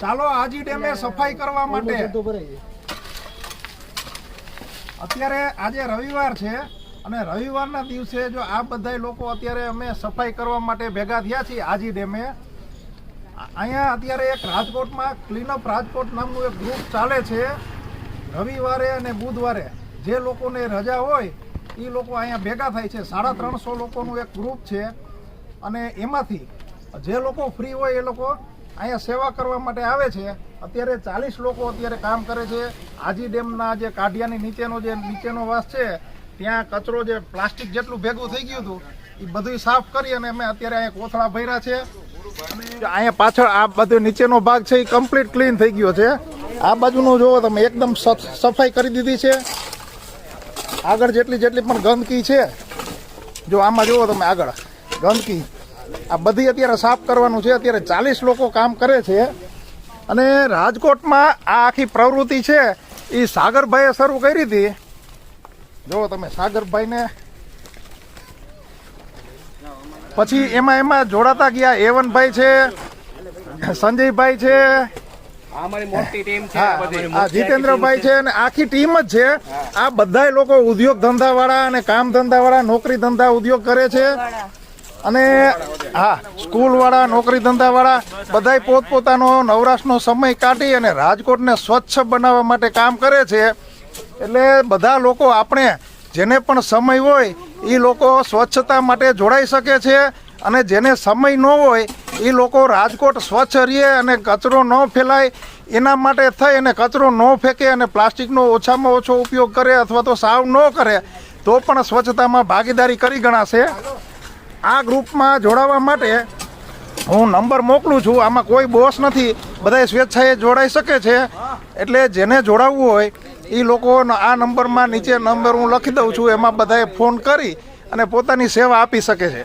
ચાલો, આજી ડેમે સફાઈ કરવા માટે. અત્યારે આજે રવિવાર છે અને રવિવારના દિવસે જો આ બધા લોકો અત્યારે અમે સફાઈ કરવા માટે ભેગા થયા છીએ, આજી ડેમે. અહીંયા અત્યારે એક રાજકોટમાં ક્લીનઅપ રાજકોટ નામનું એક ગ્રુપ ચાલે છે, રવિવારે અને બુધવારે. જે લોકોને રજા હોય એ લોકો અહીંયા ભેગા થાય છે. સાડા ત્રણસો લોકોનું એક ગ્રુપ છે અને એમાંથી જે લોકો ફ્રી હોય એ લોકો અહીંયા સેવા કરવા માટે આવે છે, અત્યારે ચાલીસ લોકો અત્યારે કામ કરે છે. આજી ડેમના જે કાઢિયાની નીચેનો જે નીચેનો વાસ છે, ત્યાં કચરો જે પ્લાસ્ટિક જેટલું ભેગું થઈ ગયું હતું એ બધું સાફ કરી અને અમે અત્યારે અહીંયા કોથળા ભર્યા છે. અહીંયા પાછળ આ બધો નીચેનો ભાગ છે એ કમ્પ્લીટ ક્લીન થઈ ગયો છે. આ બાજુનો જુઓ તમે, એકદમ સફાઈ કરી દીધી છે. આગળ જેટલી જેટલી પણ ગંદકી છે, જો આમાં જુઓ તમે આગળ, ગંદકી. આ બધી અત્યારે સાફ કરવાનું છે. અત્યારે ચાલીસ લોકો કામ કરે છે. અને રાજકોટમાં આ આખી પ્રવૃત્તિ છે. એ સાગરભાઈએ શરૂ કરી હતી. જુઓ તમે સાગરભાઈને પછી એમાં એમાં જોડાતા ગયા. એવનભાઈ છે સંજયભાઈ છે. બધી. જીતેન્દ્રભાઈ છે અને આખી ટીમ જ છે. આ બધાય લોકો ઉદ્યોગ ધંધા વાળા અને કામ ધંધા વાળા નોકરી ધંધા ઉદ્યોગ કરે છે. અને હા, સ્કૂલવાળા નોકરી ધંધાવાળા બધા પોતપોતાનો નવરાશનો સમય કાઢી અને રાજકોટને સ્વચ્છ બનાવવા માટે કામ કરે છે. એટલે બધા લોકો આપણે જેને પણ સમય હોય એ લોકો સ્વચ્છતા માટે જોડાઈ શકે છે અને જેને સમય ન હોય એ લોકો રાજકોટ સ્વચ્છ રહે અને કચરો ન ફેલાય, એના માટે થઈ અને કચરો ન ફેંકે અને પ્લાસ્ટિકનો ઓછામાં ઓછો ઉપયોગ કરે અથવા તો સાવ ન કરે, તો પણ સ્વચ્છતામાં ભાગીદારી કરી ગણાશે. આ ગ્રુપમાં જોડાવા માટે હું નંબર મોકલું છું. આમાં કોઈ બોસ નથી. બધા સ્વેચ્છાએ જોડાઈ શકે છે. એટલે જેને જોડાવવું હોય એ લોકો આ નંબરમાં નીચે નંબર હું લખી દઉં છું. એમાં બધાએ ફોન કરી અને પોતાની સેવા આપી શકે છે.